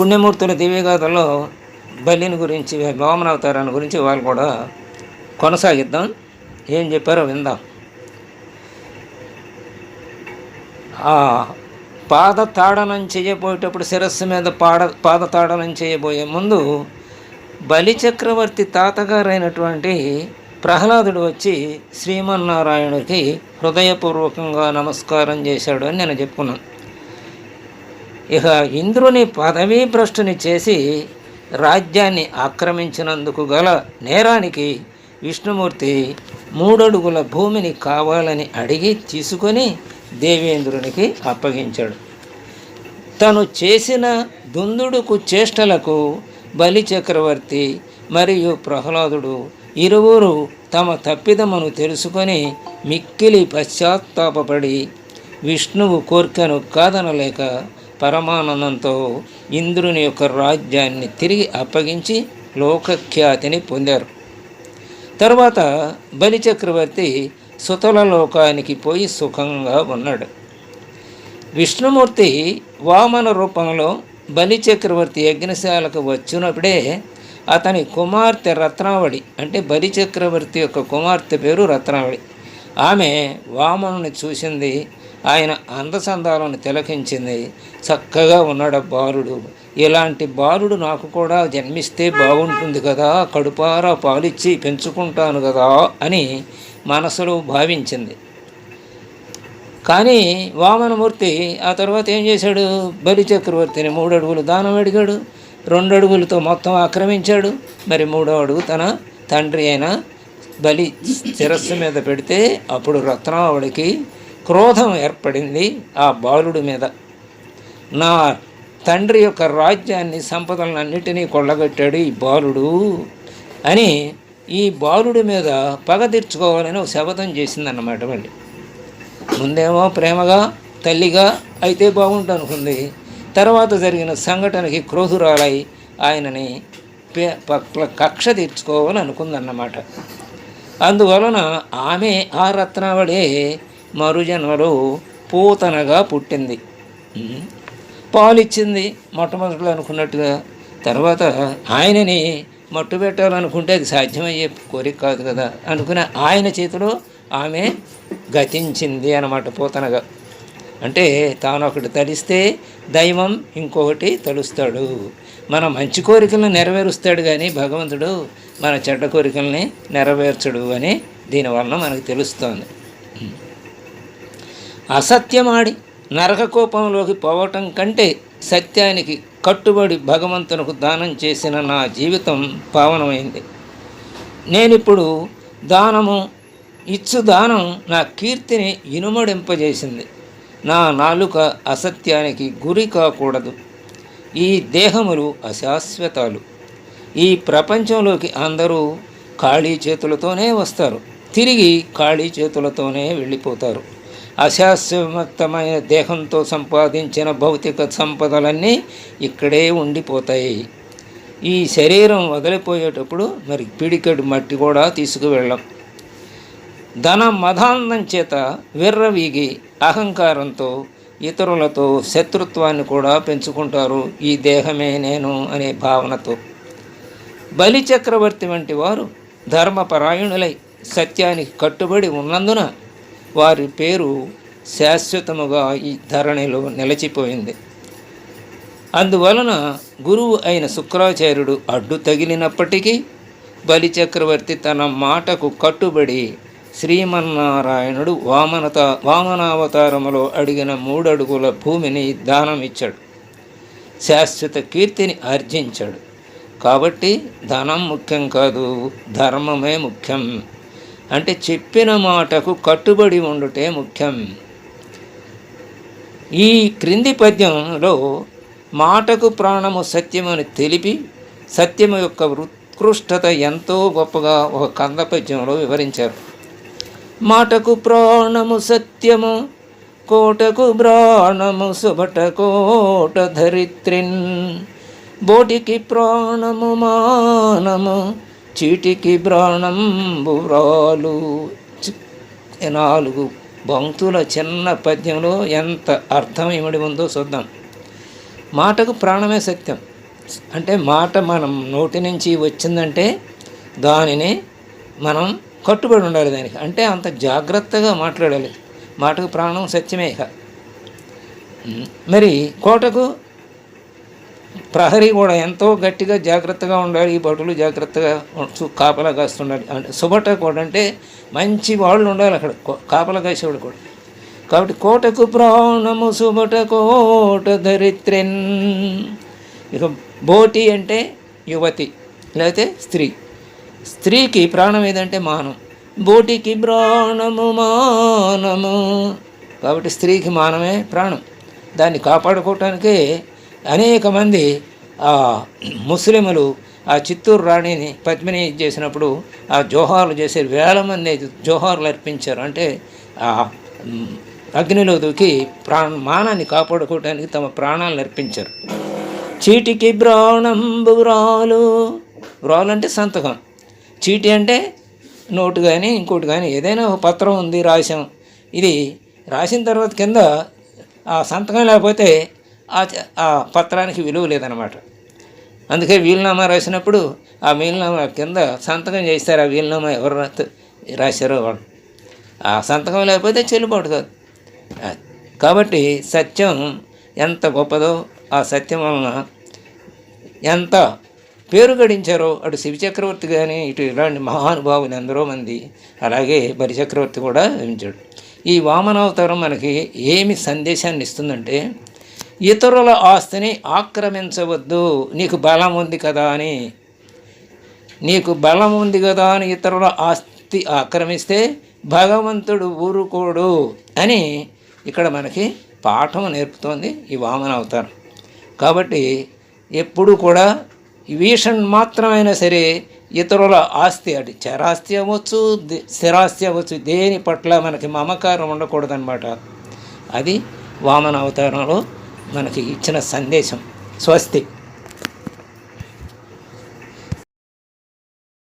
పుణ్యమూర్తుల దివ్యగాథలో బలిని గురించి భవమన అవతారాన్ని గురించి వాళ్ళు కూడా కొనసాగిద్దాం. ఏం చెప్పారో విందాం. ఆ పాద తాడనం చేయబోయేటప్పుడు శిరస్సు మీద పాడ పాద తాడనం చేయబోయే ముందు బలి చక్రవర్తి తాతగారైనటువంటి ప్రహ్లాదుడు వచ్చి శ్రీమన్నారాయణుడికి హృదయపూర్వకంగా నమస్కారం చేశాడు అని నేను చెప్పుకున్నాను. ఇక ఇంద్రుని పదవీ భ్రష్టుని చేసి రాజ్యాన్ని ఆక్రమించినందుకు గల నేరానికి విష్ణుమూర్తి మూడడుగుల భూమిని కావాలని అడిగి తీసుకొని దేవేంద్రునికి అప్పగించాడు. తను చేసిన దుందుడుకు చేష్టలకు బలి చక్రవర్తి మరియు ప్రహ్లాదుడు ఇరువురు తమ తప్పిదమును తెలుసుకొని మిక్కిలి పశ్చాత్తాపపడి విష్ణువు కోర్కెను కాదనలేక పరమానందంతో ఇంద్రుని యొక్క రాజ్యాన్ని తిరిగి అప్పగించి లోకఖ్యాతిని పొందారు. తర్వాత బలిచక్రవర్తి సుతల లోకానికి పోయి సుఖంగా ఉన్నాడు. విష్ణుమూర్తి వామన రూపంలో బలిచక్రవర్తి యజ్ఞశాలకు వచ్చినప్పుడే అతని కుమార్తె రత్నావళి అంటే బలిచక్రవర్తి యొక్క కుమార్తె పేరు రత్నావళి. ఆమె వామనుని చూసింది ఆయన అందసందాలను తిలకించింది. చక్కగా ఉన్నాడు బారుడు. బాలుడు ఇలాంటి బాలుడు నాకు కూడా జన్మిస్తే బాగుంటుంది కదా కడుపారా పాలిచ్చి పెంచుకుంటాను కదా అని మనసులో భావించింది. కానీ వామనమూర్తి ఆ తర్వాత ఏం చేశాడు? బలి చక్రవర్తిని మూడు అడుగులు దానం అడిగాడు. రెండు అడుగులతో మొత్తం ఆక్రమించాడు. మరి మూడో అడుగు తన తండ్రి అయిన బలి శిరస్సు మీద పెడితే అప్పుడు రత్నావళికి క్రోధం ఏర్పడింది ఆ బాలుడి మీద. నా తండ్రి యొక్క రాజ్యాన్ని సంపదలన్నిటినీ కొల్లగట్టాడు ఈ బాలుడు అని ఈ బాలుడి మీద పగ తీర్చుకోవాలని ఒక శపథం చేసిందన్నమాట మళ్ళీ. ముందేమో ప్రేమగా తల్లిగా అయితే బాగుంటుంది అనుకుంది తర్వాత జరిగిన సంఘటనకి క్రోధురాలై ఆయనని పే- కక్ష తీర్చుకోవాలని అనుకుందన్నమాట అందువలన ఆమె ఆ రత్నావళే మరుజన్మలో పూతనగా పుట్టింది. పాలిచ్చింది మొట్టమొదటిలో అనుకున్నట్టుగా. తర్వాత ఆయనని మట్టు పెట్టాలనుకుంటే అది సాధ్యమయ్యే కోరిక కాదు కదా అనుకున్న ఆయన చేతిలో ఆమె గతించింది అన్నమాట పూతనగా. అంటే తాను ఒకటి తలిస్తే దైవం ఇంకొకటి తలుస్తాడు. మన మంచి కోరికలను నెరవేరుస్తాడు కానీ భగవంతుడు మన చెడ్డ కోరికల్ని నెరవేర్చడు అని దీనివలన మనకు తెలుస్తోంది. అసత్యమాడి నరకకోపంలోకి పోవటం కంటే సత్యానికి కట్టుబడి భగవంతునకు దానం చేసిన నా జీవితం పావనమైంది. నేనిప్పుడు దానము ఇచ్చు దానం నా కీర్తిని ఇనుమడింపజేసింది. నా నాలుక అసత్యానికి గురి కాకూడదు. ఈ దేహములు అశాశ్వతాలు. ఈ ప్రపంచంలోకి అందరూ ఖాళీ చేతులతోనే వస్తారు. తిరిగి ఖాళీ చేతులతోనే వెళ్ళిపోతారు. అశాశ్వతమైన దేహంతో సంపాదించిన భౌతిక సంపదలన్నీ ఇక్కడే ఉండిపోతాయి. ఈ శరీరం వదిలిపోయేటప్పుడు మరి పిడికెడు మట్టి కూడా తీసుకువెళ్ళం. ధన మదాంధం చేత విర్రవీగి అహంకారంతో ఇతరులతో శత్రుత్వాన్ని కూడా పెంచుకుంటారు ఈ దేహమే నేను అనే భావనతో. బలిచక్రవర్తి వంటి వారు ధర్మపరాయణులై సత్యానికి కట్టుబడి ఉన్నందున వారి పేరు శాశ్వతముగా ఈ ధరణిలో నిలిచిపోయింది. అందువలన గురువు అయిన శుక్రాచార్యుడు అడ్డు తగిలినప్పటికీ బలిచక్రవర్తి తన మాటకు కట్టుబడి శ్రీమన్నారాయణుడు వామనత వామనావతారములో అడిగిన మూడడుగుల భూమిని దానం ఇచ్చాడు శాశ్వత కీర్తిని ఆర్జించాడు. కాబట్టి ధనం ముఖ్యం కాదు ధర్మమే ముఖ్యం. అంటే చెప్పిన మాటకు కట్టుబడి ఉండుటే ముఖ్యం. ఈ క్రింది పద్యంలో మాటకు ప్రాణము సత్యమని తెలిపి సత్యము యొక్క ఉత్కృష్టత ఎంతో గొప్పగా ఒక కంద పద్యంలో వివరించారు. మాటకు ప్రాణము సత్యము కోటకు ప్రాణము సుబట కోట ధరిత్రిన్. బోటికి ప్రాణము మానము చీటికి బ్రాణం వ్రాలు. నాలుగు భక్తుల చిన్న పద్యంలో ఎంత అర్థం ఇమిడి ఉందో చూద్దాం. మాటకు ప్రాణమే సత్యం. అంటే మాట మనం నోటి నుంచి వచ్చిందంటే దానిని మనం కట్టుబడి ఉండాలి దానికి. అంటే అంత జాగ్రత్తగా మాట్లాడాలి. మాటకు ప్రాణం సత్యమే ఇక. మరి కోటకు ప్రహరీ కూడా ఎంతో గట్టిగా జాగ్రత్తగా ఉండాలి ఈ భటులు జాగ్రత్తగా కాపలా కాస్తుండాలి. అంటే సుబట కోట అంటే మంచి వాళ్ళు ఉండాలి అక్కడ. కాపలా కాసేవాడు కూడా. కాబట్టి కోటకు ప్రాణము సుబట కోట ధరిత్రెన్ ఇక బోటి అంటే యువతి లేకపోతే స్త్రీ. స్త్రీకి ప్రాణం ఏదంటే మానం. బోటికి ప్రాణము మానము. కాబట్టి స్త్రీకి మానమే ప్రాణం. దాన్ని కాపాడుకోవటానికే అనేక మంది ముస్లిములు ఆ చిత్తూరు రాణిని పద్మిని చేసినప్పుడు ఆ జోహార్లు చేసే వేల మంది జోహార్లు అర్పించారు. అంటే ఆ అగ్నిలో దూకి ప్రాణ మానాన్ని కాపాడుకోవటానికి తమ ప్రాణాలను అర్పించారు. చీటికి బ్రాణంబు రాలు వ్రాలు అంటే సంతకం. చీటి అంటే నోటు కానీ ఇంకోటి కానీ ఏదైనా పత్రం ఉంది రాసాం ఇది రాసిన తర్వాత కింద ఆ సంతకం లేకపోతే ఆ ఆ పత్రానికి విలువ లేదనమాట అందుకే వీలునామా రాసినప్పుడు ఆ వీలునామా కింద సంతకం చేస్తారు ఆ వీలునామా ఎవరు రాశారో వాళ్ళు. ఆ సంతకం లేకపోతే చెల్లుబాటు కాదు. కాబట్టి సత్యం ఎంత గొప్పదో ఆ సత్యం వలన ఎంత పేరు గడించారో అటు శివ చక్రవర్తి కానీ ఇటు ఇలాంటి మహానుభావులు ఎందరో మంది అలాగే బలిచక్రవర్తి కూడా వివరించాడు. ఈ వామనావతారం మనకి ఏమి సందేశాన్ని ఇస్తుందంటే ఇతరుల ఆస్తిని ఆక్రమించవద్దు. నీకు బలం ఉంది కదా అని. నీకు బలం ఉంది కదా అని ఇతరుల ఆస్తి ఆక్రమిస్తే భగవంతుడు ఊరుకోడు అని ఇక్కడ మనకి పాఠం నేర్పుతోంది ఈ వామన అవతారం. కాబట్టి ఎప్పుడు కూడా వీషన్ మాత్రమైనా సరే ఇతరుల ఆస్తి అది చరాస్తి అవ్వచ్చు స్థిరాస్తి అవ్వచ్చు దేని పట్ల మనకి మమకారం ఉండకూడదనమాట అది వామన అవతారంలో మనకి ఇచ్చిన సందేశం. స్వస్తి.